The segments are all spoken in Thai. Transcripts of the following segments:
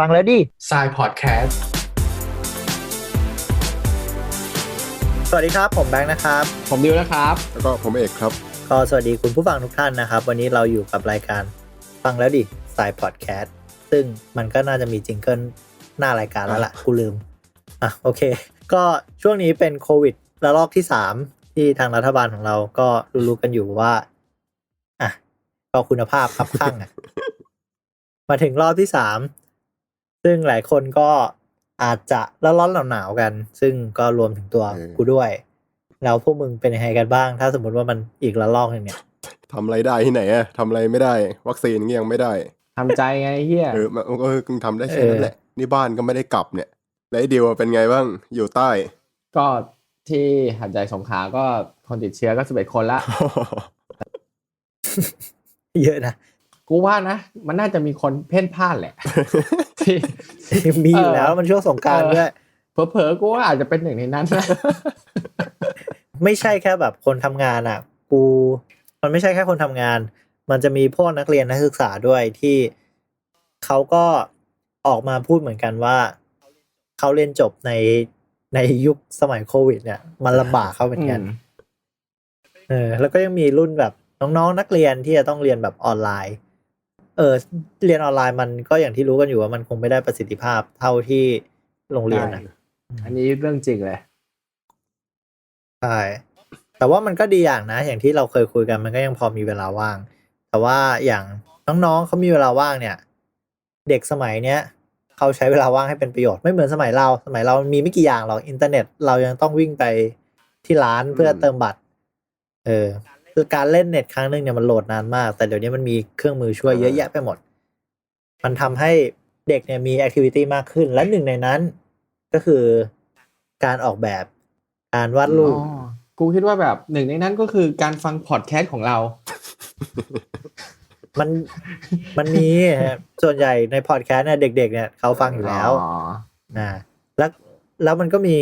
ฟังแล้วดิทรายพอดแคสต์สวัสดีครับ ผมแบงค์นะครับ ผมดิวนะครับ แล้วก็ผมเอกครับ ก็สวัสดีคุณผู้ฟังทุกท่านนะครับ วันนี้เราอยู่กับรายการฟังแล้วดิสายพอดแคสต์ซึ่งมันก็น่าจะมีจิงเกิลหน้ารายการแล้วล่ะกูลืม อะโอเค ก็ช่วงนี้เป็นโควิดระลอกที่สามที่ทางรัฐบาลของเราก็รู้ๆกันอยู่ว่า อะก็คุณภาพครับข้างอะ มาถึงรอบที่สาม ซึ่งหลายคนก็อาจจะร้อนๆหนาวๆกัน ซึ่งก็รวมถึงตัวเออกูด้วย แล้วพวกมึงเป็นยังไงกันบ้าง ถ้าสมมติว่ามันอีกระลอกหนึ่งเนี่ยทำอะไรได้ที่ไหนอะทำอะไรไม่ได้ วัคซีนก็ยังไม่ได้ทำใจไงเฮียเออมันก็คือทำได้แค่เออนั้นแหละ นี่บ้านก็ไม่ได้กลับเนี่ย แล้วไอ้ดิวเป็นไงบ้างอยู่ใต้ ก็ที่หัดใหญ่สงขลาก็คนติดเชื้อก็สิบเอ็ดคนละ เยอะนะ กูว่านะ มันน่าจะมีคนเพ่นพ่านแหละที่มีอยู่แล้วเออมันช่วงสงกรารเออด้วยเผลอๆกูว่าอาจจะเป็นหนึ่งในนั้นนะไม่ใช่แค่แบบคนทำงานอะ กู มันไม่ใช่แค่คนทำงาน มันจะมีพวกนักเรียนนักศึกษาด้วยที่เขาก็ออกมาพูดเหมือนกันว่าเขาเรียนจบในในยุคสมัยโควิด เนี่ย มันลำบากเขาเหมือนกันเออแล้วก็ยังมีรุ่นแบบน้องๆนักเรียนที่จะต้องเรียนแบบออนไลน์ เออเรียนออนไลน์มันก็อย่างที่รู้กันอยู่ว่ามันคงไม่ได้ประสิทธิภาพเท่าที่โรงเรียนนะอันนี้เรื่องจริงเลยใช่แต่ว่ามันก็ดีอย่างนะ อย่างที่เราเคยคุยกันมันก็ยังพอมีเวลาว่าง แต่ว่าอย่างน้องๆเขามีเวลาว่างเนี่ย เด็กสมัยเนี้ยเขาใช้เวลาว่างให้เป็นประโยชน์ไม่เหมือนสมัยเรา สมัยเรามีไม่กี่อย่างหรอกอินเทอร์เน็ต เรายังต้องวิ่งไปที่ร้านเพื่อเติมบัตร เออ คือการเล่นเน็ตครั้งหนึ่งเนี่ยมันโหลดนานมาก แต่เดี๋ยวนี้มันมีเครื่องมือช่วยเยอะแยะไปหมด มันทำให้เด็กเนี่ยมีแอคทิวิตี้มากขึ้น และหนึ่งในนั้นก็คือการออกแบบการวาดรูปอ๋อกูคิดว่าแบบหนึ่งในนั้นก็คือการฟังพอดแคสต์ของเรา มันมันมีฮะส่วนใหญ่ในพอดแคสต์เนี่ยเด็ก ๆ เนี่ยเขาฟังอยู่แล้วอ๋อนะแล้วแล้วมันก็มี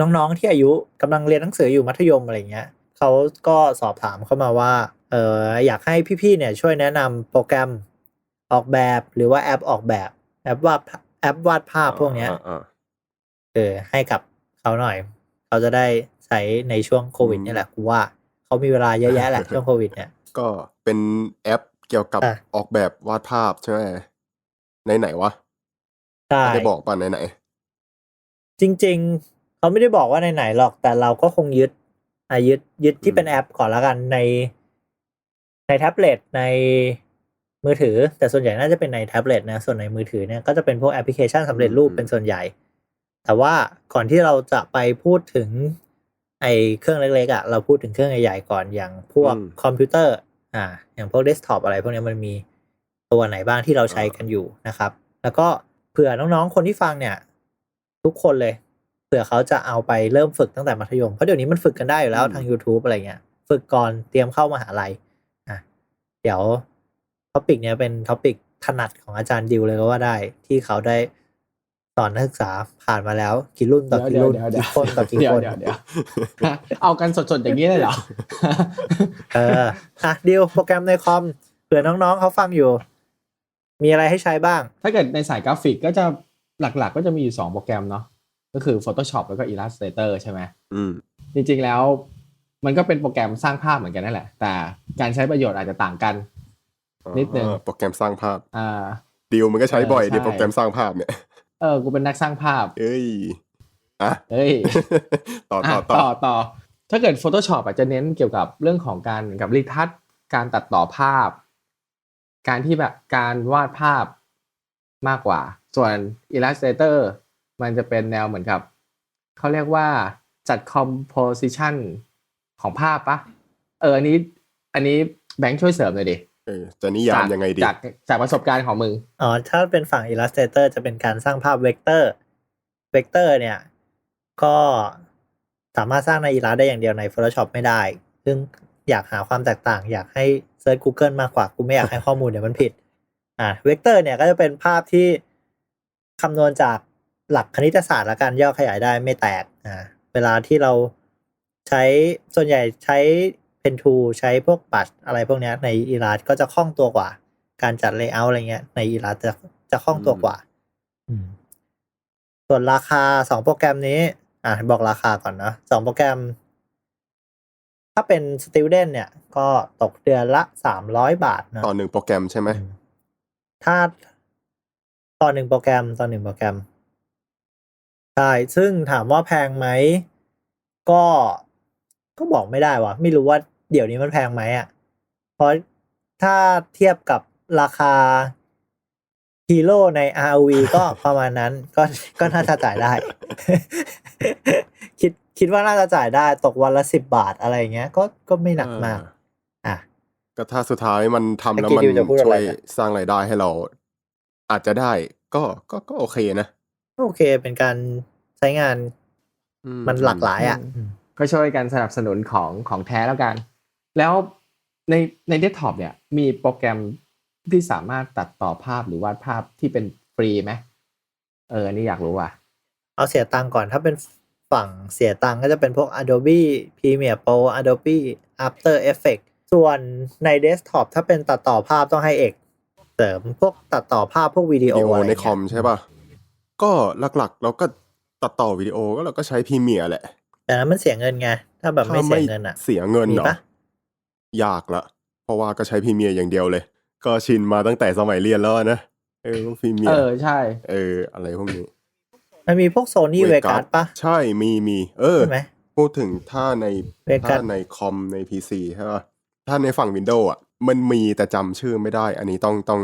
น้องๆที่อายุกำลังเรียนหนังสืออยู่มัธยมอะไรเงี้ย เขาก็สอบถามเข้ามาว่าเอออยากให้พี่ๆเนี่ยช่วยแนะนำโปรแกรมออกแบบหรือว่าแอปออกแบบแอปวาดแอปวาดภาพพวกเนี้ยอ่าเออให้กับเขาหน่อย เขาจะได้ใช้ในช่วงโควิดอืมนี่แหละกูว่าเขามีเวลาเยอะแยะแหละช่วงโควิดเนี่ยๆก็เป็นแอปเกี่ยวกับอะออกแบบวาดภาพใช่ไหมในไหนวะใช่ได้บอกป่ะในไหน จริง ๆ เขาไม่ได้บอกว่าในไหนหรอกแต่เราก็คงยึด อะยึดยึดที่เป็นแอปก่อนละกันใน ในแท็บเล็ตในมือถือ แต่ส่วนใหญ่น่าจะเป็นในแท็บเล็ตนะ ส่วนในมือถือเนี่ยก็จะเป็นพวกแอปพลิเคชันสำเร็จรูปอืมเป็นส่วนใหญ่ แต่ว่าก่อนที่เราจะไปพูดถึง ไอ้เครื่องเล็กๆอะเราพูดถึงเครื่องใหญ่ๆก่อนอย่างพวกคอมพิวเตอร์อ่า อย่างพวกเดสก์ท็อปอะไรพวกเนี้ยมันมีตัวไหนบ้างที่เราใช้กันอยู่นะครับ แล้วก็เผื่อน้องๆคนที่ฟังเนี่ย ทุกคนเลย เผื่อเขาจะเอาไปเริ่มฝึกตั้งแต่มัธยม เพราะเดี๋ยวนี้มันฝึกกันได้อยู่แล้วอืมทาง YouTube อะไรเงี้ย ฝึกก่อนเตรียมเข้ามหาลัยอะเดี๋ยวท็อปิกเนี้ยเป็นท็อปิกถนัดของอาจารย์ดิวเลยก็ว่าได้ ที่เขาได้สอนนักศึกษาผ่านมาแล้วกี่รุ่นต่อกี่เดี๋ยวรุ่นเดี๋ยวเดี๋ยวกี่คนต่อกี่เดี๋ยควนเดี๋ยวเดี๋ยวเอากันสดๆอย่างนี้เลยเหรอเอออะดิวโปรแกรมในคอมเผื่อน้องๆเขาฟังอยู่ มีอะไรให้ใช้บ้าง ถ้าเกิดในสายกราฟิกก็จะหลักๆ ก็จะมีอยู่สองโปรแกรมเนาะ ก็คือ Photoshop แล้วก็ Illustrator ใช่ไหมอืมจริงๆแล้วมันก็เป็นโปรแกรมสร้างภาพเหมือนกันนั่นแหละ แต่การใช้ประโยชน์อาจจะต่างกัน นิดนึงอ่าโปรแกรมสร้างภาพอ่าดิวมันก็ใช้บ่อยเออดิใช่โปรแกรมสร้างภาพเนี่ยเออกูเป็นนักสร้างภาพ เอ้ยอะเฮ้ยต่ออะต่อต่ต่ออต่อถ้าเกิด Photoshop อาจจะเน้นเกี่ยวกับเรื่องของการเหมือนกับรีทัชการตัดต่อภาพ การที่แบบการวาดภาพมากกว่า ส่วน Illustrator มันจะเป็นแนวเหมือนกับเขาเรียกว่าจัด composition ของภาพปะเอออันนี้ อันนี้แบงค์ช่วยเสริมหน่อยดิเออจะนิยามยังไงดีจากจากประสบการณ์ของมึงอ๋อถ้าเป็นฝั่ง Illustrator จะเป็นการสร้างภาพเวกเตอร์เวกเตอร์เนี่ย ก็สามารถสร้างใน Illustrator ได้อย่างเดียวใน Photoshop ไม่ได้ ซึ่งอยากหาความแตกต่าง อยากให้เซิร์ช Google มากกว่า กูไม่อยากให้ข้อมูลเดี๋ยวมันผิด อ่าเวกเตอร์เนี่ยก็จะเป็นภาพที่คำนวณจาก หลักคณิตศาสตร์และการย่อขยายได้ไม่แตกอ่าเวลาที่เราใช้ส่วนใหญ่ใช้ Pen Tool ใช้พวกปัดอะไรพวกเนี้ยใน Illustrator ก็จะคล่องตัวกว่า การจัด layout อะไรเงี้ย ใน Illustrator จะจะคล่องตัวกว่าส่วนราคาสองโปรแกรมนี้ อะบอกราคาก่อนนะสองโปรแกรม ถ้าเป็น student เนี่ย ก็ตกเดือนละสามร้อยบาทเนอะต่อหนึ่งโปรแกรมใช่ไหมอืมถ้าต่อหนึ่งโปรแกรมต่อหนึ่งโปรแกรมใช่ ซึ่งถามว่าแพงไหม ก็ ก็บอกไม่ได้ว่ะไม่รู้ว่าเดี๋ยวนี้มันแพงไหมอะ เพราะถ้าเทียบกับราคาฮีโร่ใน ROV ก็ประมาณนั้น ก็ก็น่าจะจ่ายได้ คิดคิดว่าน่าจะจ่ายได้ตกวันละสิบบาทอะไรอย่างเงี้ย ก็ก็ไม่หนักมากเอออะ ก็ถ้าสุดท้ายมันทำแล้วเมื่มัอนกี้ดิวจะพูดอะไรช่วยนะสร้างรายได้ให้เรา อาจจะได้ ก็ก็ก็โอเคนะโอเคเป็นการ ใช้งานอืมันหลากหลายอะอืมก็ช่วยกันสนับสนุนของของแท้แล้วกัน แล้วในในเดสก์ท็อปเนี่ย มีโปรแกรมที่สามารถตัดต่อภาพหรือวาดภาพที่เป็นฟรีไหมเอออันนี่อยากรู้ว่ะ เอาเสียตังค์ก่อนถ้าเป็นฝั่งเสียตังค์ก็จะเป็นพวก Adobe Premiere Pro Adobe After Effects ส่วนในเดสก์ท็อปถ้าเป็นตัดต่อภาพต้องให้เอกเสริมพวกตัดต่อภาพพวกวิดีโอวิดีโออะไรในเงี้ยคอมใช่ป่ะ ก็หลักๆ เราก็ ตัดต่อวิดีโอก็เราก็ใช้พรีเมียร์แหละ แต่นั้นมันเสียเงินไง ถ้าแบบไม่ถ้าเสียเงินอะ เสียเงินมีเหรอปะยากละ เพราะว่าก็ใช้พรีเมียร์อย่างเดียวเลย ก็ชินมาตั้งแต่สมัยเรียนแล้วอะนะ เออพวกพรีเมียเอร์อใช่ เออ อะไรพวกนี้ มันมีพวก Sony Vegas ปะ ใช่มีมี เออใช่ไหมพูดถึงถ้าใน Vegas ถ้าในคอมใน PC ใช่ป่ะถ้าในฝั่ง Windows อะ มันมีแต่จำชื่อไม่ได้ อันนี้ต้องต้อง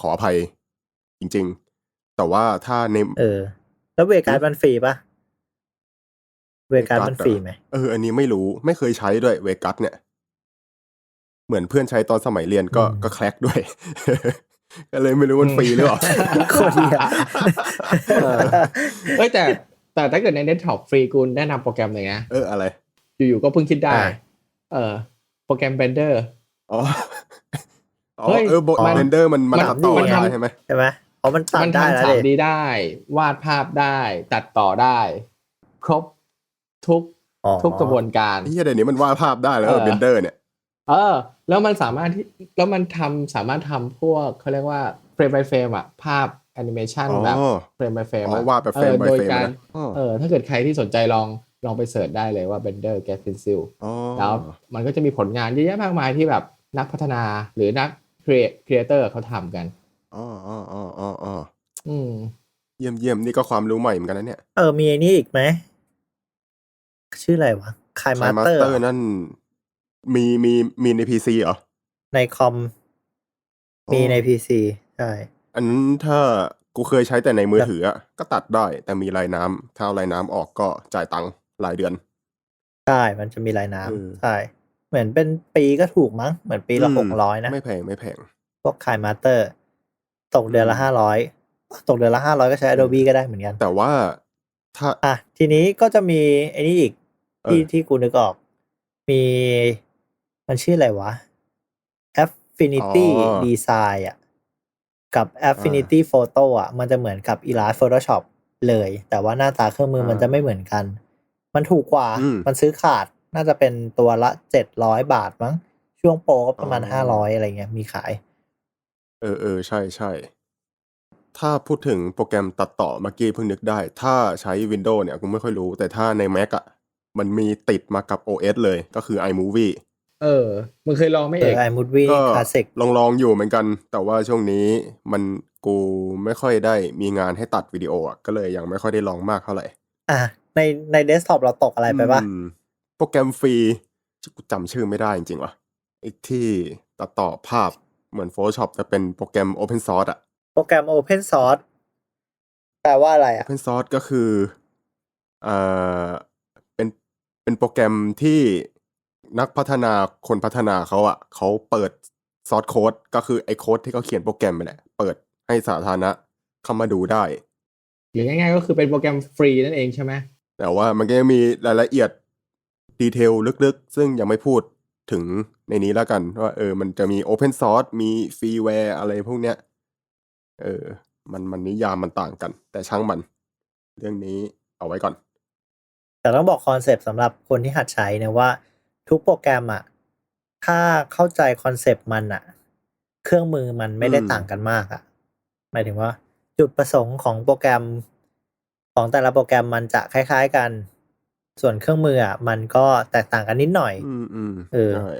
ขออภัยจริง ๆ แต่ว่าถ้าในเออ แล้วเวกัสมันฟรีปะเวกัส Vegas มันฟรีไหมเอออันนี้ไม่รู้ไม่เคยใช้ด้วยเวกัสเนี่ย เหมือนเพื่อนใช้ตอนสมัยเรียนก็อืมก็แคลกด้วย ก็เลยไม่รู้มันฟรีหรือเปล่าโคนเดียวเออเอ้ยแต่แต่ถ้าเกิดในเดสก์ท็อปฟรีกูแนะนำโปรแกรมหนึ่งนะเอออะไร อยู่ๆก็เพิ่งคิดได้อ่าเออ โปรแกรม Blender อ๋ออ๋อเฮ้ยเออมันเบนเดอร์มันมันมันตัดต่อมันได้ทำใช่ไหมใช่ไหม อ๋อมันตัดมันได้ทำแล้วสามดิดีได้ วาดภาพได้ ตัดต่อได้ ครบทุกอ๋อทุกกระบวนการไอ้เหี้ยเดี๋ยวนี้มันวาดภาพได้แล้วเออเบนเดอร์เนี่ย เออ แล้วมันสามารถที่แล้วมันทำสามารถทำพวกเขาเรียกว่าเฟรม by เฟรมอะภาพแอนิเมชันอ๋อแบบเฟรม by เฟรมอ๋อวาดแบบเฟรม by โดยเฟรมการนะอ๋อเออถ้าเกิดใครที่สนใจลองลองไปเสิร์ชได้เลยว่า Blender Get Pencil อ๋อแล้วมันก็จะมีผลงานเยอะแยะมากมายที่แบบนักพัฒนาหรือนักครีเอเตอร์เขาทำกัน อ๋ออ๋ออ๋ออ๋ออ๋ออืม เยี่ยมเยี่ยมนี่ก็ความรู้ใหม่เหมือนกันนะเนี่ยเออ มีไอ้นี่อีกไหม ชื่ออะไรวะคายมาคายสมาเตสอร์เตอร์ นั่น มีมีมีในพีซีเหรอ ในคอม มีในพีซีใช่ อันนั้นถ้ากูเคยใช้แต่ในมือถืออะก็ตัดได้ แต่มีลายน้ำถ้าเอาลายน้ำออกก็จ่ายตังค์รายเดือน ใช่ มันจะมีลายน้เออำใช่ เหมือนเป็นปีก็ถูกมั้ง เหมือนปีละอืมหกร้อยนะ ไม่แพงไม่แพง พวกคายมาสเตอร์ ตกเดือนละอืมห้าร้อยตกเดือนละห้าร้อยก็ใช้ Adobe ก็ได้เหมือนกัน แต่ว่าถ้าอะทีนี้ก็จะมีไอ้นี่อีกเออที่ที่กูนึกออก มีมันชื่ออะไรวะ Affinity Design อะกับ Affinity Photo อะ มันจะเหมือนกับ Illustrator Photoshop เลย แต่ว่าหน้าตาเครื่องมือมันจะไม่เหมือนกัน มันถูกกว่า มันซื้อขาดน่าจะเป็นตัวละเจ็ดร้อยบาทมั้ง ช่วงโปรก็ประมาณห้าร้อยอะไรเงี้ยมีขาย เออเออใช่ใช่ถ้าพูดถึงโปรแกรมตัดต่อเมื่อกี้เพิ่งนึกได้ ถ้าใช้ Windows เนี่ยกูไม่ค่อยรู้ แต่ถ้าใน Mac อะมันมีติดมากับ OS เลยก็คือ iMovie เออมึงเคยลองไหม่เอเออกไอมูดวีก็คลาสสิกลองลองอยู่เหมือนกัน แต่ว่าช่วงนี้มันกูไม่ค่อยได้มีงานให้ตัดวิดีโออะก็เลยยังไม่ค่อยได้ลองมากเท่าไหร่อะในในเดสก์ท็อปเราตกอะไรไปปะอืมโปรแกรมฟรีกูจำชื่อไม่ได้จริงๆว่ะไอ้ที่ตัดต่อภาพ เหมือน Photoshop แต่เป็นโปรแกรม Open Source อะโปรแกรม Open Source แปลว่าอะไรอะ Open Source ก็คือเอ่อเป็นเป็นโปรแกรมที่นักพัฒนาคนพัฒนาเขาอะเขาเปิดซอสโค้ดก็คือไอ้โค้ดที่เขาเขียนโปรแกรมไปแหละ เปิดให้สาธารณะเข้ามาดูได้ หรือง่ายๆก็คือเป็นโปรแกรมฟรีนั่นเองใช่ไหมแต่ว่ามันก็ยังมีรายละเอียดดีเทลลึกๆ ซึ่งยังไม่พูด ถึงในนี้แล้วกันว่า เออ มันจะมี Open Source มีฟรีแวร์อะไรพวกเนี้ย เออ มันมันนิยามมันต่างกัน แต่ช่างมัน เรื่องนี้เอาไว้ก่อน แต่ต้องบอกคอนเซปต์สำหรับคนที่หัดใช้นะว่า ทุกโปรแกรมอะถ้าเข้าใจคอนเซปต์มันอะเครื่องมือมันไม่ได้ต่างกันมากอะหมายถึงว่า จุดประสงค์ของโปรแกรมของแต่ละโปรแกรมมันจะคล้าย ๆ กัน ส่วนเครื่องมืออะมันก็แตกต่างกันนิดหน่อย อืมอืมเออใช่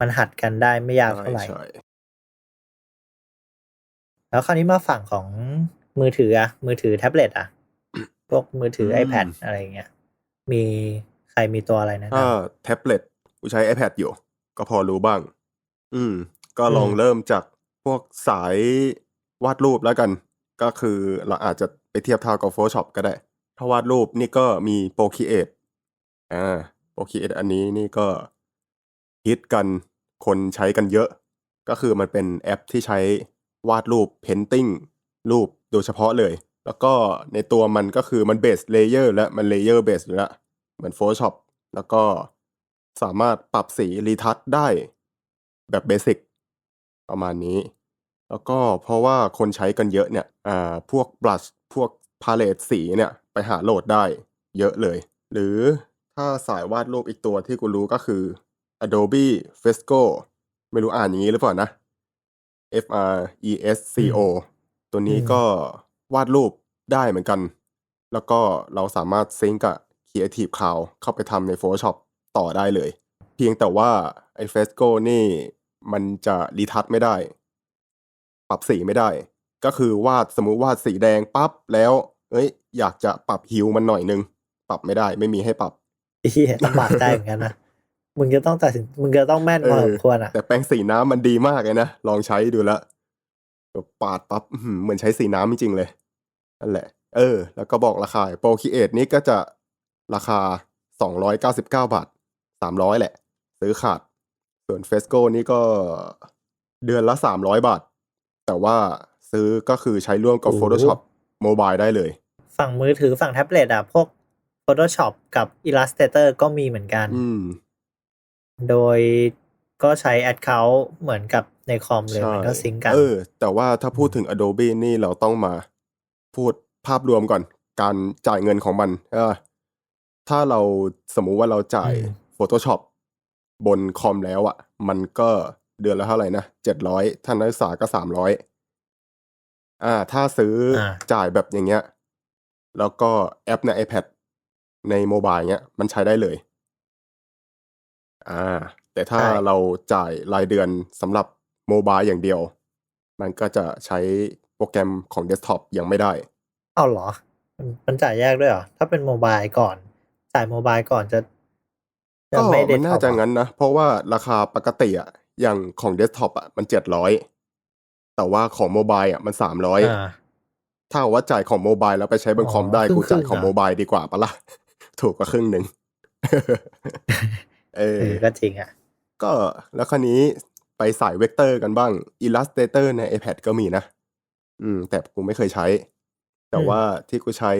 มันหัดกันได้ไม่ยากใช่เท่าไหร่ใช่แล้วคราวนี้มาฝั่งของมือถืออะมือถือแท็บเล็ตอะพวกมือถือ iPad อะไรอย่างเงี้ย มีใครมีตัวอะไรแนะนถ้าแท็บเล็ตกูใช้ iPad อยู่ ก็พอรู้บ้าง อืม ก็ลองอืมเริ่มจากพวกสายวาดรูปแล้วกัน ก็คือเราอาจจะไปเทียบเท่ากับ Photoshop ก็ได้ ถ้าวาดรูปนี่ก็มี Procreate อ่า Procreate อันนี้นี่ก็ฮิตกันคนใช้กันเยอะ ก็คือมันเป็นแอปที่ใช้วาดรูป painting รูปโดยเฉพาะเลย แล้วก็ในตัวมันก็คือมันเบสเลเยอร์และมันเลเยอร์เบสอยู่ล้วเหมือน Photoshop แล้วก็สามารถปรับสีรีทัชได้แบบเบสิกประมาณนี้ แล้วก็เพราะว่าคนใช้กันเยอะเนี่ยอ่าพวกบลัชพวกพาเลตสีเนี่ย ไปหาโหลดได้เยอะเลย หรือ ถ้าสายวาดรูปอีกตัวที่กูรู้ก็คือ Adobe Fresco ไม่รู้อ่านอย่างนี้หรือเปล่านะ F R E S C O ตัวนี้ก็วาดรูปได้เหมือนกัน แล้วก็เราสามารถซิงก์กับ Creative Cloud เข้าไปทำใน Photoshop ต่อได้เลย เพียงแต่ว่าไอ้ Fresco นี่มันจะรีทัชไม่ได้ ปรับสีไม่ได้ ก็คือวาดสมมุติวาดสีแดงปั๊บแล้ว เอ้ย อยากจะปรับฮิวมันหน่อยนึง ปรับไม่ได้ไม่มีให้ปรับำเฮียลำบากใจเหมือนกันนะมึงจะต้องตัดสินมึงจะต้องแม่นพอเออสมควรอะแต่แปรงสีน้ำมันดีมากเลยนะลองใช้ดูแล้วแบบปาดปั๊บอื้อหือเหมือนใช้สีน้ำจริงๆเลยนั่นแหละ เออ แล้วก็บอกราคาโปรคีเอทนี้ก็จะราคาสองร้อยเก้าสิบเก้าบาทสามร้อยแหละ ซื้อขาด ส่วนเฟสโกนี่ก็เดือนละสามร้อยบาท แต่ว่าซื้อก็คือใช้ร่วมกับโอ้โห Photoshop Mobile ได้เลย ฝั่งมือถือฝั่งแท็บเล็ตอะ พวก Photoshop กับ Illustrator ก็มีเหมือนกันอืมโดยก็ใช้ Account เหมือนกับในคอมเลยใช่มันก็ซิงก์กัน เออ แต่ว่าถ้าพูดถึง Adobe นี่เราต้องมาพูดภาพรวมก่อน การจ่ายเงินของมัน เออ ถ้าเราสมมุติว่าเราจ่ายอืม Photoshop บนคอมแล้วอะ่ะ มันก็เดือนละเท่าไหร่นะเจ็ดร้อยถ้านักศึกษาก็สามร้อยอ่า ถ้าซื้ออาจ่ายแบบอย่างเงี้ย แล้วก็แอปใน iPad ในโมบายเงี้ย มันใช้ได้เลยอ่าแต่ถ้าใช่ เราจ่ายรายเดือนสำหรับโมบายอย่างเดียว มันก็จะใช้โปรแกรมของเดสก์ท็อปยังไม่ได้เอาเหรอ มัน มันจ่ายแยกด้วยเหรอ ถ้าเป็นโมบายก่อน จ่ายโมบายก่อนจะ จะก็ไม่มันน่าจะ desktop งั้นนะ เพราะว่าราคาปกติอะอย่างของเดสก์ท็อปอะมันเจ็ดร้อยแต่ว่าของโมบายอะมันสามร้อยอ่า ถ้าว่าจ่ายของโมบายแล้วไปใช้บนคอมได้อ๋อกูจ่ายครึ่งๆของโมบายดีกว่าปะล่ะ ถูกกว่าครึ่งหนึ่งเอเอออก็จริงอะ ก็แล้วคราวนี้ไปสายเวกเตอร์กันบ้าง Illustrator ใน iPad ก็มีนะ อืม แต่กูไม่เคยใช้ แต่อืมว่าที่กูใช้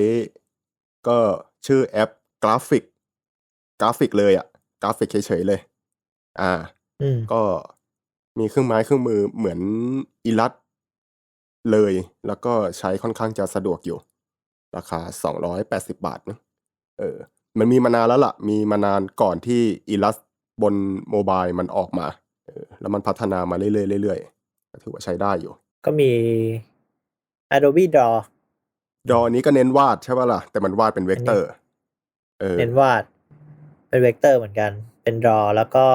ก็ชื่อแอปกราฟิก กราฟิกเลยอะกราฟิกเฉยๆเลย อ่าอืมก็มีเครื่องไม้เครื่องมือเหมือนอีลัสเลย แล้วก็ใช้ค่อนข้างจะสะดวกอยู่ ราคาสองร้อยแปดสิบาทนะ เออ มันมีมานานแล้วล่ะ มีมานานก่อนที่อีลัสบนโมบายมันออกมา เออ แล้วมันพัฒนามาเรื่อยๆเรื่อยๆก็ถือว่าใช้ได้อยู่ ก็มี Adobe Draw ดอนี้ก็เน้นวาดใช่ป่ะล่ะ แต่มันวาดเป็นเวกเตอร์ เออ เน้นวาด เป็นเวกเตอร์เหมือนกัน เป็น Draw แล้วก็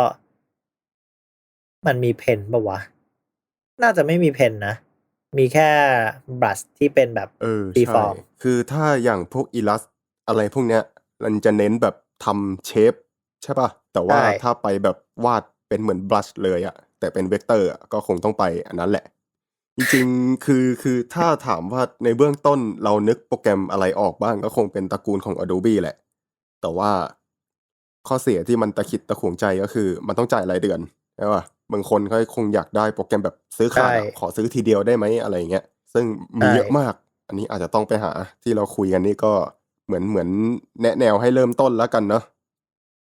มันมีเพนปะวะ น่าจะไม่มีเพนนะ มีแค่บรัชที่เป็นแบบเออฟรีใช่ฟอร์มคือถ้าอย่างพวกอีลัสอะไรพวกเนี้ย มันจะเน้นแบบทำเชฟใช่ป่ะ แต่ว่าใช่ ถ้าไปแบบวาดเป็นเหมือนบลัชเลยอะแต่เป็นเวกเตอร์อะก็คงต้องไปอันนั้นแหละ จริงๆคือคือถ้าถามว่าในเบื้องต้นเรานึกโปรแกรมอะไรออกบ้างก็คงเป็นตระกูลของ Adobe แหละ แต่ว่าข้อเสียที่มันตะขิดตะขวงใจก็คือ มันต้องจ่ายรายเดือนใช่ป่ะบางคนเขาคงอยากได้โปรแกรมแบบซื้อขาดอะใช่ ขอซื้อทีเดียวได้ไหมอะไรอย่างเงี้ยซึ่งมีใช่เยอะมาก อันนี้อาจจะต้องไปหาที่เราคุยกันนี่ก็ เหมือนเหมือนแนะแนวให้เริ่มต้นแล้วกันเนาะ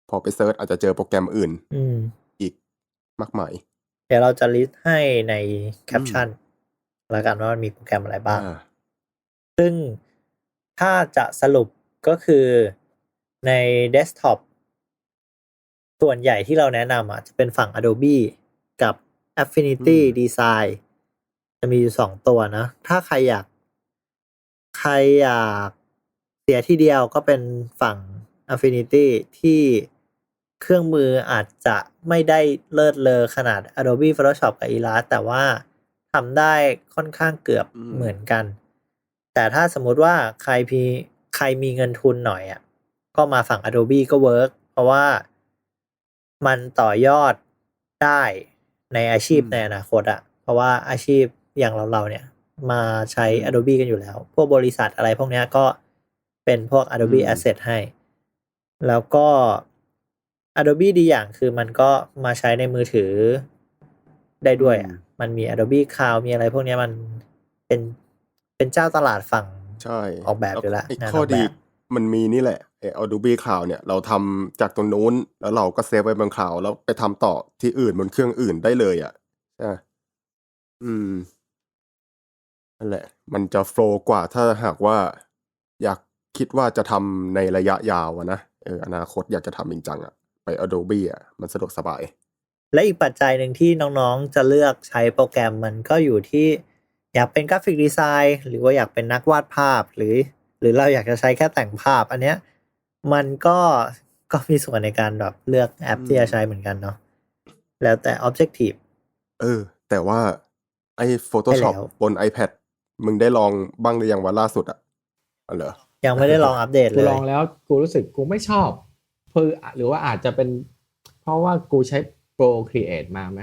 พอไปเซิร์ชอาจจะเจอโปรแกรมอื่นอืมอีกมากมายเดี๋ยวเราจะลิสต์ให้ในแคปชั่นแล้วกันว่ามันมีโปรแกรมอะไรบ้างอ่าซึ่งถ้าจะสรุปก็คือในเดสก์ท็อปส่วนใหญ่ที่เราแนะนำอะจะเป็นฝั่ง Adobe กับ Affinity อืม Design จะมีอยู่สองตัวนะ ถ้าใครอยาก ใครอยาก เสียทีเดียวก็เป็นฝั่ง Affinity ที่เครื่องมืออาจจะไม่ได้เลิศเลอขนาด Adobe Photoshop กับ Illustrator แต่ว่าทำได้ค่อนข้างเกือบอืมเหมือนกัน แต่ถ้าสมมุติว่าใครพีใครมีเงินทุนหน่อยอะก็มาฝั่ง Adobe ก็เวิร์กเพราะว่ามันต่อยอดได้ในอาชีพอืมในอนาคตอะเพราะว่าอาชีพอย่างเราเราๆเนี่ย มาใช้อืม Adobe กันอยู่แล้ว พวกบริษัทอะไรพวกเนี้ยก็ เป็นพวก Adobe อืม Asset ให้ แล้วก็ Adobe ดีอย่างคือมันก็มาใช้ในมือถือได้ด้วยอะมันมี Adobe Cloud มีอะไรพวกเนี้ยมันเป็นเป็นเจ้าตลาดฝั่งใช่ออกแบบอยู่แล้วอีกงานข้อออกแบบดีมันมีนี่แหละไอ้ Adobe Cloud เนี่ยเราทำจากตรงนู้น แล้วเราก็เซฟไว้บนคลาวแล้วไปทำต่อที่อื่นบนเครื่องอื่นได้เลยอะใช่ไหมอืมนั่นแหละ มันจะโฟล์กว่าถ้าหากว่าอยาก คิดว่าจะทำในระยะยาวอะนะเอออนาคตอยากจะทำจริงจังอะไป Adobe อะมันสะดวกสบาย และอีกปัจจัยหนึ่งที่น้องๆ จะเลือกใช้โปรแกรมมันก็อยู่ที่อยากเป็นกราฟิกดีไซน์หรือว่าอยากเป็นนักวาดภาพหรือ หรือเราอยากจะใช้แค่แต่งภาพ อันเนี้ยมันก็ก็มีส่วนในการแบบเลือกแอปอืมที่จะใช้เหมือนกันเนาะแล้วแต่ objective เออ แต่ว่าไอ้ Photoshop ใช่แล้วบน iPad มึงได้ลองบ้างหรือยังว่าล่าสุดอะอ๋อเหรอ ยังไม่ได้ลองอัปเดตกูเลยลองแล้วกูรู้สึกกูไม่ชอบเพื่อหรือว่าอาจจะเป็น เพราะว่ากูใช้ Procreate มาไหม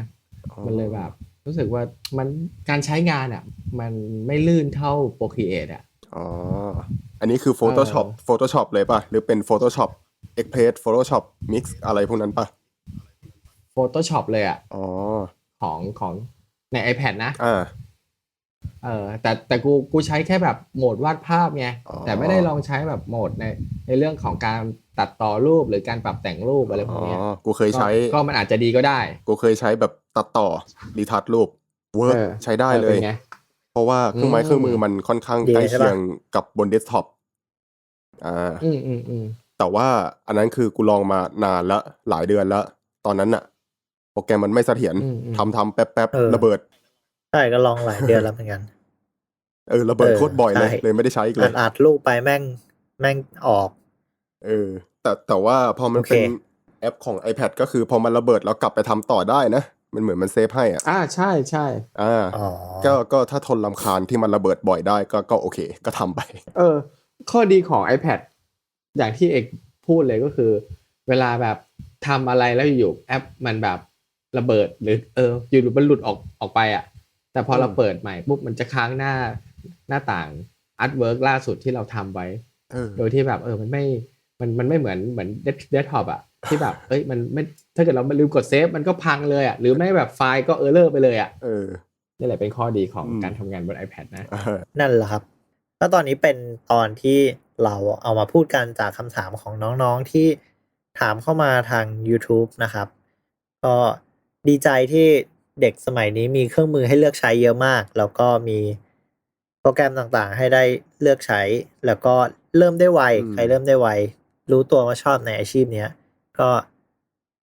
มันเลยแบบ รู้สึกว่ามันการใช้งานอะ มันไม่ลื่นเท่า Procreate อะอ๋อ อันนี้คือ Photoshop เออ Photoshop เลยป่ะ หรือเป็น Photoshop Express Photoshop Mix อะไรพวกนั้นป่ะ Photoshop เลยอะอ๋อของของใน iPad นะอ่า เออแต่แต่กูกูใช้แค่แบบโหมดวาดภาพไงอ๋อแต่ไม่ได้ลองใช้แบบโหมดในในเรื่องของการตัดต่อรูปหรือการปรับแต่งรูปอะไรพวอ๋กอเนี้ยกูเคยใช้ก็ก็มันอาจจะดีก็ได้ กูเคยใช้แบบตัดต่อรีทัชรูปเวิร์กเออใช้ได้เลยป็นไงเพราะว่าเครื่องไม้อืมเครื่องมือมันค่อนข้างดีใกล้ใช่เคีปะยงกับบนเดสก์ท็อปอ่าอืมอืมอืมแต่ว่าอันนั้นคือกูลองมานานละหลายเดือนแล้วตอนนั้นน่ะโปรแกรมมันไม่เสถียรอืมอืมทำทำแป๊บแป๊บเออระเบิดใช่ก็ลองหลายเดือนแล้วเหมือนกัน เออระเบิดเออโคตรบ่อยเลยใช่เลยไม่ได้ใช้อีกเลอัยดอัดรูปไปแม่งแม่งออก เออ แต่แต่ว่าพอมันโอเคเป็นแอปของ iPad ก็คือพอมันระเบิดแล้วกลับไปทำต่อได้นะ มันเหมือนมันเซฟให้อะอ่าใช่ใช่อ่าอ๋อก็ก็ถ้าทนลำคาญที่มันระเบิดบ่อยได้ก็ก็โอเค ก็ทำไป เออ ข้อดีของ iPad อย่างที่เอกพูดเลยก็คือ เวลาแบบทำอะไรแล้วอยู่ๆแอปมันแบบระเบิดหรือเอออยู่ๆมันหลุดออกออกไปอะ แต่พออืมเราเปิดใหม่ปุ๊บมันจะค้างหน้า หน้าต่างอาร์ตเวิร์กล่าสุดที่เราทำไว้เออโดยที่แบบเออมันไม่มันมันไม่เหมือนเหมือนเดสก์ท็อปอะที่แบบเอ้ยมันไม่ถ้าเกิดเราลืมกดเซฟมันก็พังเลยอะหรือไม่แบบไฟล์ก็เออร์เลอร์ไปเลยอะเออนี่แหละเป็นข้อดีของอืมการทำงานบน iPad นะเออนั่นแหละครับ แล้วตอนนี้เป็นตอนที่เราเอามาพูดกันจากคำถามของน้องๆที่ถามเข้ามาทาง YouTube นะครับ ก็ดีใจที่เด็กสมัยนี้มีเครื่องมือให้เลือกใช้เยอะมาก แล้วก็มีโป รแกรมต่างๆ ให้ได้เลือกใช้ แล้วก็เริ่มได้ไวอืมใครเริ่มได้ไว รู้ตัวว่าชอบในอาชีพเนี้ย ก็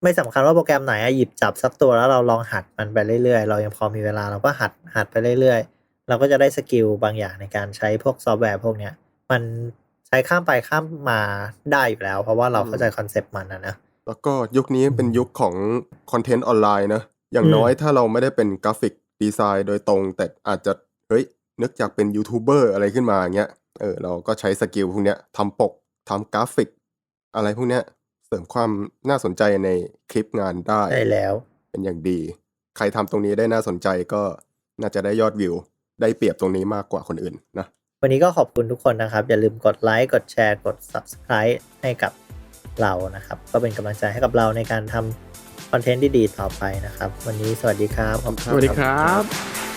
ไม่สำคัญว่าโปรแกรมไหนอะหยิบจับสักตัวแล้วเราลองหัดมันไปเรื่อยๆ เรายังพอมีเวลาเราก็หัดหัดไปเรื่อยๆ เราก็จะได้สกิลบางอย่างในการใช้พวกซอฟต์แวร์พวกเนี้ย มันใช้ข้ามไปข้ามมาได้อยู่แล้ว เพราะว่าเราเข้าใจคอนเซปต์มันนะนะแล้วก็ยุคนี้เป็นยุคของคอนเทนต์ออนไลน์นะอย่างอืมน้อยถ้าเราไม่ได้เป็นกราฟิกดีไซน์โดยตรง แต่อาจจะเฮ้ย นึกอยากเป็นยูทูบเบอร์อะไรขึ้นมาอย่างเงี้ย เออเราก็ใช้สกิลพวกเนี้ยทำปกทำกราฟิก อะไรพวกเนี้ยเสริมความน่าสนใจในคลิปงานได้ได้แล้ว เป็นอย่างดี ใครทำตรงนี้ได้น่าสนใจก็น่าจะได้ยอดวิว ได้เปรียบตรงนี้มากกว่าคนอื่นนะ วันนี้ก็ขอบคุณทุกคนนะครับ อย่าลืมกดไลค์กดแชร์กด Subscribe ให้กับเรานะครับ ก็เป็นกำลังใจให้กับเราในการทำคอนเทนต์ที่ดีต่อไปนะครับ วันนี้สวัสดีครับขอบคุณสวัสดีครับ